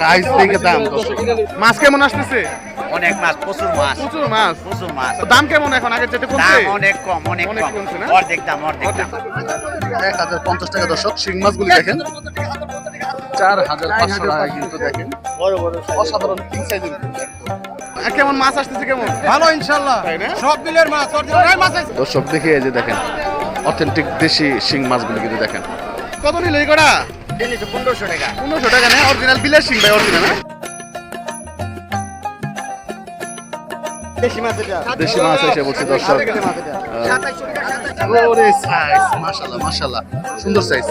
Size দেখে দাম মাছ কেমন আসতেছে? অনেক মাছ প্রচুর মাছ। প্রচুর মাছ? প্রচুর মাছ। দাম কেমন এখন? আগে যেটা কমছে? অনেক কম অনেক অনেক কম। অর্ধেক দাম অর্ধেক দাম। এক হাজার পঞ্চাশ টাকা দর্শক শিং মাছগুলি দেখেন। চার হাজার পাঁচশো টাকা কিন্তু দেখেন। অসাধারণ কিং সাইজের কেমন মাছ আসতেছে কেমন? ভালো ইনশাল্লাহ। সব বিলের মাছ দর্শক দেখে এই যে দেখেন অথেন্টিক দেশি শিং মাছগুলি কিন্তু দেখেন। কত নিল এই কটা? পনেরোশো টাকা। পনেরোশো টাকা নেই অরিজিনাল বিলের শিং ভাই অরিজিনাল হ্যাঁ? দেশি মাছ এটা। দেশি মাছ এসে বলছে দর্শক। ওরে সাইজ মাশাআল্লাহ মাশাআল্লাহ। সুন্দর সাইজ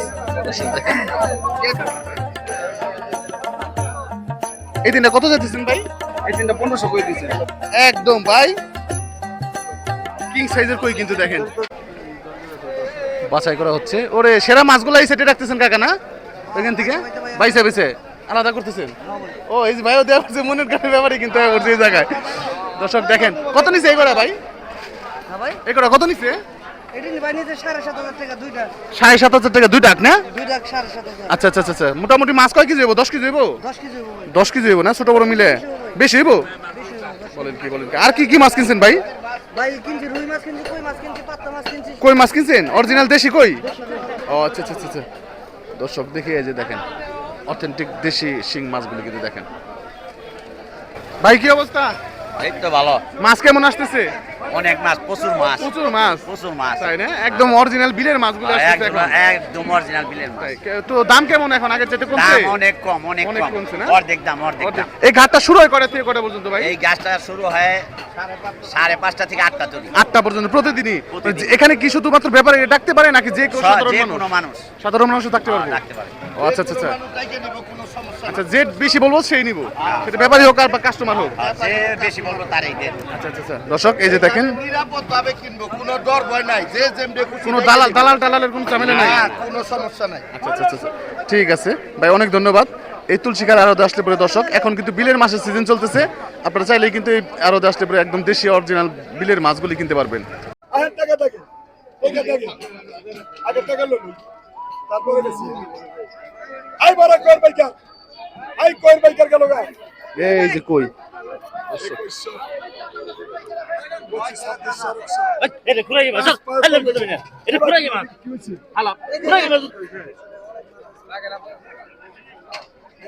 এই দিনটা কত যাচ্ছেন ভাই? এই তিনটা পনেরোশো করে দিচ্ছে একদম ভাই। কিং সাইজের কই কিন্তু দেখেন? বাছাই করা হচ্ছে। ওরে সেরা মাছগুলো এই সেটে রাখতেছেন কাকা না? ওইখান থেকে? বাইসে বাইসে। আলাদা করতেছেন? ও এই যে ভাইও দেওয়া হচ্ছে মনের গানের ব্যাপারে কিন্তু এই জায়গায়। দর্শক দেখেন কত নিছে এই করা ভাই? হ্যাঁ করা কত নিছে? সাড়ে সাত হাজার টাকা দুই না? আচ্ছা আচ্ছা আচ্ছা আচ্ছা। মোটামুটি মাছ কয় কেজি হইব? দশ কেজি হইব? দশ কেজি হইব না? ছোট বড় মিলে? বেশি হইব বেশি বলেন কি বলেন আর কি কি মাছ কিনছেন ভাই? কই মাছ কই মাছ কিনছেন? অরিজিনাল দেশি কই? ও আচ্ছা আচ্ছা আচ্ছা, আচ্ছা। দর্শক দেখে এই যে দেখেন অথেন্টিক দেশি শিং মাছগুলো কিন্তু দেখেন। ভাই কি অবস্থা? এই তো ভালো। মাছ কেমন আসতেছে? অনেক মাছ প্রচুর মাছ। প্রচুর মাছ? প্রচুর মাছ। তাই না? একদম অরিজিনাল বিলের মাছগুলো একদম এখন। একদম অরিজিনাল বিলের মাছ। তো দাম কেমন এখন? আগে যেটা কমছে? দাম অনেক কম অনেক কম। কমছে না? অর্ধেক দাম অর্ধেক দাম। এই ঘাটটা শুরু হয় কটা থেকে কটা পর্যন্ত ভাই? এই গাছটা শুরু হয় সাড়ে পাঁচটা থেকে আটটা তৈরি। আটটা পর্যন্ত প্রতিদিনই? এখানে কি শুধুমাত্র ব্যাপারে ডাকতে পারে নাকি যে কেউ সাধারণ মানুষ? কোনো মানুষ। সাধারণ মানুষও থাকতে পারবে? রাখতে পারে আচ্ছা আচ্ছা আচ্ছা। আচ্ছা যে বেশি বলব সেই নিব। সেটা ব্যাপারই হোক আর কাস্টমার হোক। যে বেশি বলব তারই দেন আচ্ছা আচ্ছা আচ্ছা। দর্শক এই যে দেখেন। নিরাপদ ভাবে কিনবো কোনো ডর ভয় নাই। যে যেমনি কোনো দালাল দালাল টালালের কোনো ঝামেলা নাই? কোনো সমস্যা নাই। আচ্ছা আচ্ছা আচ্ছা আচ্ছা। ঠিক আছে। ভাই অনেক ধন্যবাদ। এই তুলসীকার আরও আসলে পরে দর্শক এখন কিন্তু বিলের মাসের সিজন চলতেছে। আপনারা চাইলেই কিন্তু এই আরও আসলে পরে একদম দেশি অরিজিনাল বিলের মাছগুলি কিনতে পারবেন। তারপরে আই কর বাইকার গেল গা? এই যে কই? এটা ঘুরাই যাবে চল। হেলে করতে না এটা ঘুরাই যাবে হালা ঘুরাই যাবে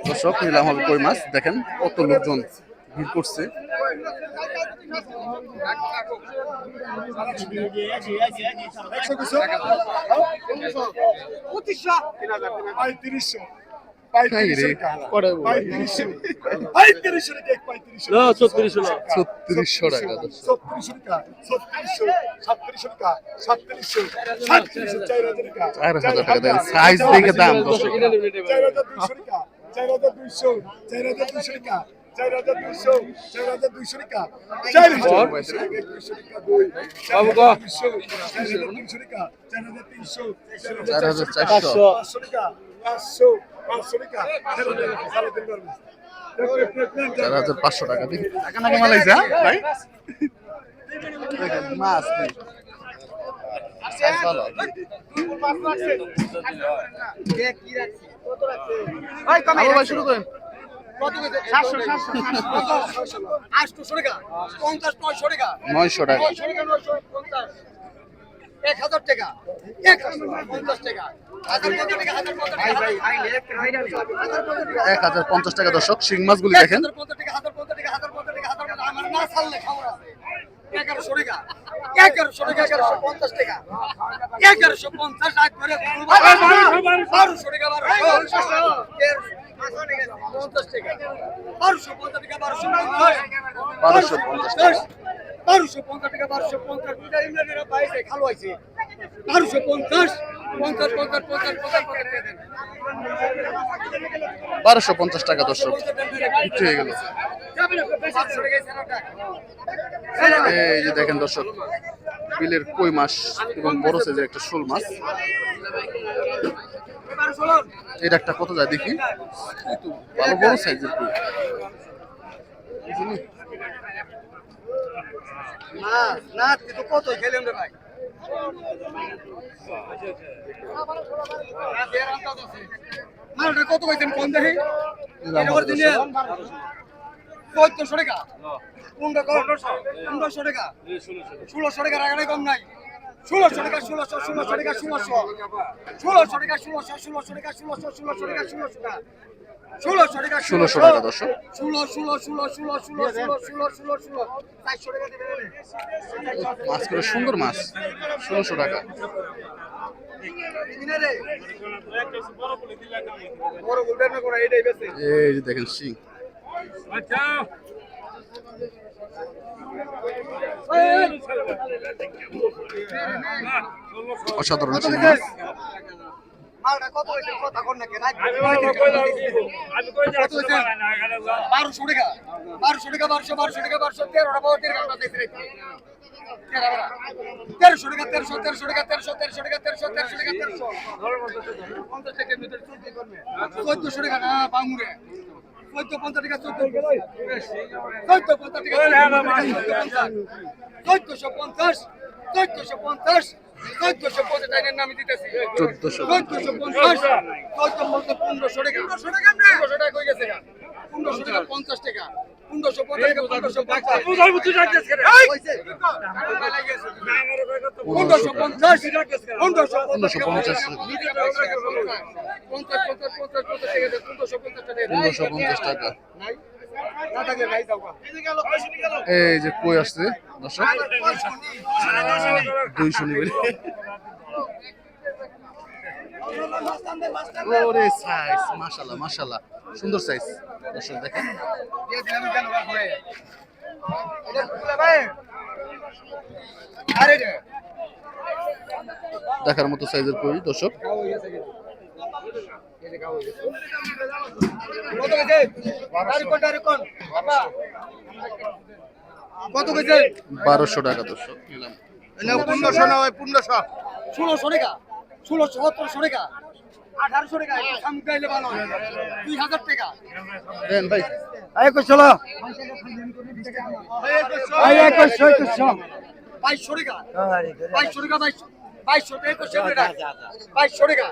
দর্শক নিলাম হবে কই মাছ। দেখেন কত লোকজন ভিড় করছে। পঁচিশশো ছত্রিশশো টাকা চার হাজার টাকা সাইজ দেখে দাম চার হাজার দুইশো টাকা চার হাজার দুইশো টাকা চার হাজার দুইশো চার হাজার দুইশো টাকা চার হাজার দুইশো টাকা দুই চার হাজার দুইশো চার হাজার তিনশো চার হাজার চারশো পাঁচশো টাকা পাঁচশো চার হাজার পাঁচশো টাকা মালাইছে হ্যাঁ? ভাই? মাছ নেই। শুরু করেন। নয়শো টাকা। এক হাজার টাকা এক হাজার পঞ্চাশ টাকা হাজার পঞ্চাশ টাকা হাজার পঞ্চাশ টাকা এক হাজার পঞ্চাশ টাকা দর্শক শিং মাছগুলি দেখেন হাজার পঞ্চাশ টাকা পঞ্চাশ টাকা হাজার পঞ্চাশ টাকা হাজার পঞ্চাশ আমার না ছাড়লে খবর আছে এগারোশো টাকা এগারোশো টাকা এগারোশো পঞ্চাশ টাকা এগারোশো পঞ্চাশ বারোশো টাকা বারোশো পঞ্চাশ টাকা বারোশো পঞ্চাশ টাকা বারোশো পঞ্চাশ বারোশো পঞ্চাশ টাকা বারোশো পঞ্চাশ টাকা বারোশো পঞ্চাশ দুইটা ইংল্যান্ডের বাইরে খালো আছে বারোশো পঞ্চাশ পঞ্চাশ পঞ্চাশ পঞ্চাশ পঞ্চাশ পঞ্চাশ টাকা দেন। বারোশো পঞ্চাশ টাকা দর্শক। বিক্রি হয়ে গেল। এই যে দেখেন দর্শক বিলের কই মাছ এবং বড় সাইজের একটা শোল মাছ। এটা একটা কত যায় দেখি? ভালো বড় সাইজের কই? না না তুই তো কত খেলেন রে ভাই? মালটা কত কইছেন কোন দেখি চোদ্দশো টাকা। পনেরো পনেরোশো টাকা। ষোলোশো টাকা রাখাটাই কম নাই। ষোলোশো টাকা ষোলোশো ষোলোশো টাকা ষোলোশো। ষোলোশো টাকা ষোলোশো ষোলোশো টাকা ষোলোশো ষোলোশো টাকা ষোলোশো টাকা। ষোলোশো টাকা দর্শক। মাছগুলো সুন্দর মাছ। ষোলোশো টাকা। এই দেখেন সিং অসাধারণ মালটা কত হয়েছে? কথা কর না কেন? বারোশো টাকা। বারোশো টাকা বারোশো বারোশো টাকা বারোশো তেরোটা পাওয়া তেরোশো টাকা তেরোশো তেরোশো টাকা তেরোশো তেরোশো টাকা তেরোশো তেরোশো টাকা তেরোশো। পঞ্চাশ টাকার ভিতরে চোদ্দশো টাকা না বাঙুরে চোদ্দ পঞ্চাশ টাকা চোদ্দ। চোদ্দ পঞ্চাশ টাকা চোদ্দশো পঞ্চাশ চোদ্দশো পঞ্চাশ। চোদ্দশো টাকা পনেরোশো টাকা হয়ে গেছে পনেরোশো টাকা পঞ্চাশ টাকা পনেরোশো পঞ্চাশ টাকা এই যে কই আসছে দর্শক? দুই নেবেন ওরে সাইজ মাশাল্লাহ সুন্দর সাইজ দর্শক দেখেন। দেখার মতো সাইজের কই দর্শক? কত গেছে বারোশো টাকা দর্শক নিলাম পনেরোশো না ওই পনেরোশো। ষোলোশো টাকা। ষোলোশো সতেরোশো টাকা। আঠারোশো টাকা। ভালো দুই হাজার টাকা। দেন ভাই। একুশশো একুশশো একুশশো বাইশশো টাকা। বাইশশো টাকা বাইশশো। বাইশশো একুশশো টাকা। বাইশশো টাকা।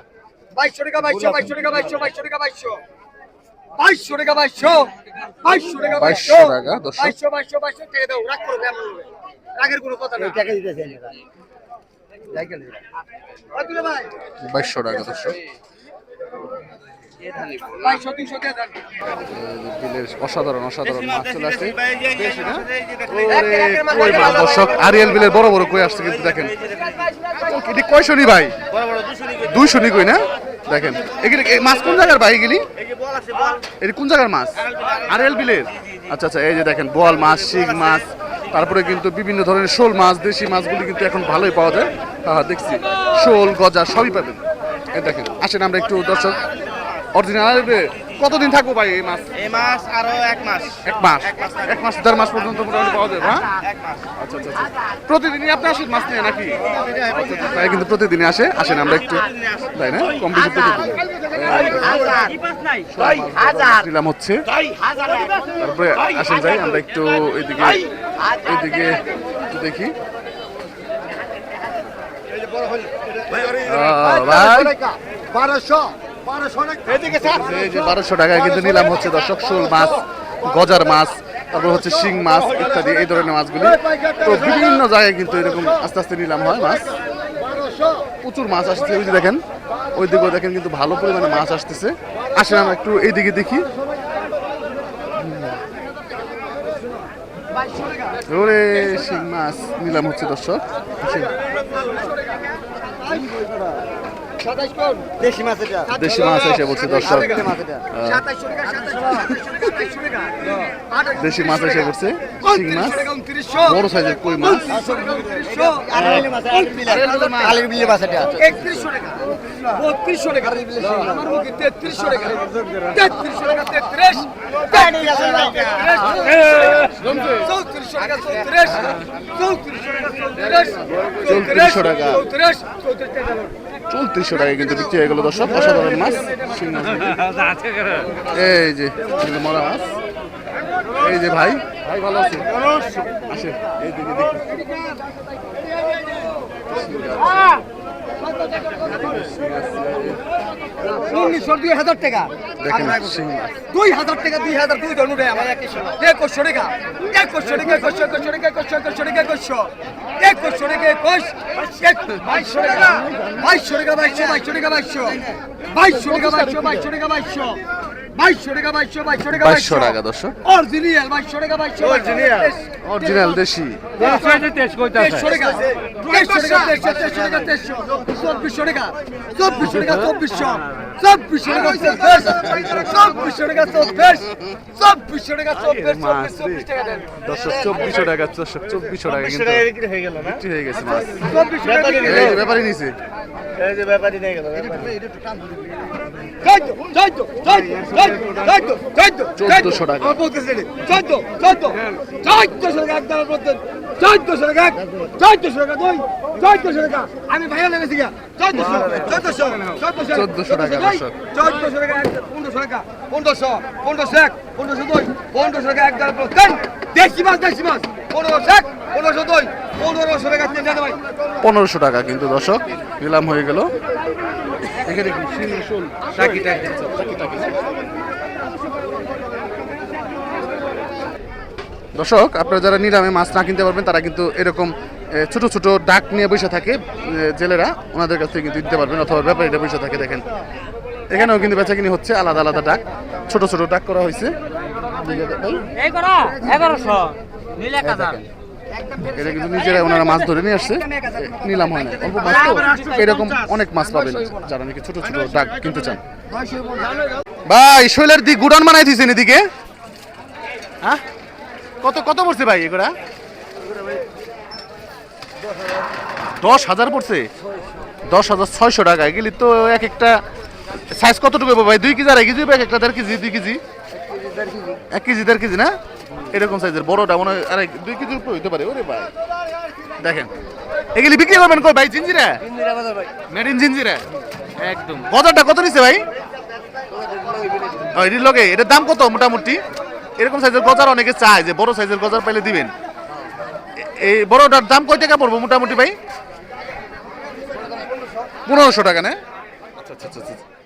বাইশশো টাকা বাইশশো বাইশশো টাকা বাইশশো বাইশশো টাকা বাইশশো। বাইশশো টাকা বাইশশো। বাইশশো টাকা বাইশশো 2200 টাকা, দর্শক। বাইশশো বাইশশো বাইশশো টাকা দাও রাগ করো কেমন হবে? রাগের কোনো কথা না। টাকা বাইশশো টাকা অসাধারণ অসাধারণ মাছ চলে আসছে দর্শক আরিয়াল বিলের বড় বড় কই আসছে কিন্তু দেখেন এটি কয়শো নি ভাই দুইশো নি কই না দেখেন এগুলি মাছ কোন জায়গার ভাই এগুলি এটি কোন জায়গার মাছ আরিয়াল বিলের আচ্ছা আচ্ছা এই যে দেখেন বোয়াল মাছ শিং মাছ তারপরে কিন্তু বিভিন্ন ধরনের শোল মাছ দেশি মাছগুলি কিন্তু এখন ভালোই পাওয়া যায় হ্যাঁ হ্যাঁ, দেখছি শোল গজা সবই পাবেন দেখেন আসেন আমরা একটু দর্শক অরিজিনাল কতদিন থাকব ভাই এই মাছ এই মাস আরও এক মাস। এক মাস? এক মাস দেড় মাস পর্যন্ত মোটামুটি পাওয়া যাবে হ্যাঁ? আচ্ছা আচ্ছা আচ্ছা। প্রতিদিনই আপনি আসেন মাছ নিয়ে নাকি? আচ্ছা আচ্ছা তাই কিন্তু প্রতিদিনই আসে আসেন আমরা একটু। তাই না? কম বেশি প্রতিদিন। দিলাম হচ্ছে। তারপরে আসেন যাই আমরা একটু এদিকে এদিকে একটু দেখি। ভাই। বারোশো। বারোশো টাকায় কিন্তু নিলাম হচ্ছে দর্শক, শোল মাছ, গজার মাছ, তারপর হচ্ছে শিং মাছ ইত্যাদি, এই ধরনের মাছগুলি। তো বিভিন্ন জায়গায় কিন্তু এরকম আস্তে আস্তে নিলাম হয় মাছ। প্রচুর মাছ আসছে, ওই যে দেখেন, ওই দিকেও দেখেন কিন্তু ভালো পরিমাণে মাছ আসতেছে। আসেন, আমরা একটু এইদিকে দেখি। ওরে, শিং মাছ, নিলাম হচ্ছে দর্শক। দেশি মাছ এটা দেশি মাছ এসে বলছে দর্শক দেশি মাছ এসে পড়ছে শিং মাছ বড় সাইজের কই মাছ একত্রিশশো টাকা বত্রিশশো টাকা তেত্রিশশো টাকা তেত্রিশশো টাকা তেত্রিশ চৌত্রিশশো টাকা চৌত্রিশ চৌত্রিশশো টাকা চৌত্রিশ 3400 টাকা। চৌত্রিশ চৌত্রিশ টাকা চৌত্রিশশো টাকা কিন্তু বিক্রি হয়ে গেল দর্শক, অসাধারণ মাছ। এই যে কিন্তু মরা মাছ। এই যে ভাই ভাই ভালো আছে? আসে এই দিকে দেখি উনিশশো দুই হাজার টাকা দুই হাজার টাকা দুই হাজার দুই উঠে আমার একুশশো টাকা একুশশো টাকা একুশশো একুশশো টাকা একুশশো একুশশো টাকা একুশশো একুশশো টাকা একুশ বাইশশো টাকা বাইশশো টাকা বাইশশো বাইশশো টাকা বাইশশো বাইশশো টাকা বাইশশো বাইশশো টাকা বাইশশো বাইশশো টাকা বাইশশো বাইশশো টাকা বাইশশো টাকা দর্শক। অরিজিনাল বাইশশো টাকা বাইশশো অরিজিনাল অরিজিনাল দেশি। তেইশশো টাকা তেইশশো টাকা তেইশশো তেইশশো টাকা তেইশশো চব্বিশশো টাকা চব্বিশশো টাকা চব্বিশশো। চব্বিশশো টাকা চব্বিশ চব্বিশশো টাকা চব্বিশ। চব্বিশশো টাকা চব্বিশ চব্বিশ টাকা দেন। দর্শক চব্বিশশো টাকা দর্শক চব্বিশশো টাকা কিন্তু বিক্রি হয়ে গেল না? বিক্রি হয়ে গেছে মাছ। চব্বিশশো টাকা ব্যাপারই নিছে। এই যে ব্যাপারই নিয়ে গেল চোদ্দ চোদ্দ চোদ্দ চোদ্দ চোদ্দ চোদ্দশো টাকা। চোদ্দ চোদ্দ চোদ্দশো টাকা একদম চোদ্দশো টাকা এক চোদ্দশো টাকা দুই চোদ্দশো টাকা। আমি ভাইয়া লেগেছি চোদ্দশো চোদ্দশো চোদ্দশো টাকা, চোদ্দশো টাকা এক পনেরোশো টাকা পনেরোশো পনেরোশো এক পনেরোশো দুই পনেরোশো টাকা এক দ্বারা তিন। দেশি মাছ দেশি মাছ। পনেরোশো এক পনেরোশো দুই পনেরোশো টাকা ভাই পনেরোশো টাকা কিন্তু দর্শক নিলাম হয়ে গেল। এখানে। দর্শক আপনারা যারা নিলামে মাছ না কিনতে পারবেন তারা কিন্তু এরকম ছোট ছোট ডাক নিয়ে বসে থাকে জেলেরা ওনাদের কাছ থেকে কিন্তু দিতে পারবেন অথবা ব্যাপারীরা বসে থাকে দেখেন। এখানেও কিন্তু বেচাকিনি হচ্ছে আলাদা আলাদা ডাক ছোট ছোট ডাক করা হয়েছে। এক এটা কিন্তু নিজেরা ওনারা মাছ ধরে নিয়ে আসছে। নিলাম হয় না। অল্প মাছ তো। এরকম অনেক মাছ পাবেন যারা নাকি ছোট ছোট ডাক কিনতে চান। ভাই, শৈলের দিক গুডান বানাই দিয়েছেন এদিকে। হ্যাঁ? কত কত পড়ছে ভাই এগুলা? দশ হাজার পড়ছে? দশ হাজার ছয়শো টাকা। এগুলি তো এক একটা সাইজ কতটুকু ভাই? দুই কেজি, আড়াই কেজি হবে এক একটা দেড় কেজি, দুই কেজি? এক কেজি দেড় কেজি না? এরকম সাইজের বড়টা মনে হয় আড়াই দুই কেজির উপর হইতে পারে ওরে ভাই। দেখেন এগুলি বিক্রি করবেন কই ভাই জিঞ্জিরা? Made in Jinjira? একদম। বাজারটা কত নিছে ভাই? এটির লগে এটার দাম কত মোটামুটি? এরকম সাইজের গজার অনেকে চায় যে বড় সাইজের গজার পাইলে দিবেন। এই বড়টার দাম কয় টাকা পড়ব মোটামুটি ভাই? পনেরোশো টাকা না? আচ্ছা আচ্ছা আচ্ছা আচ্ছা।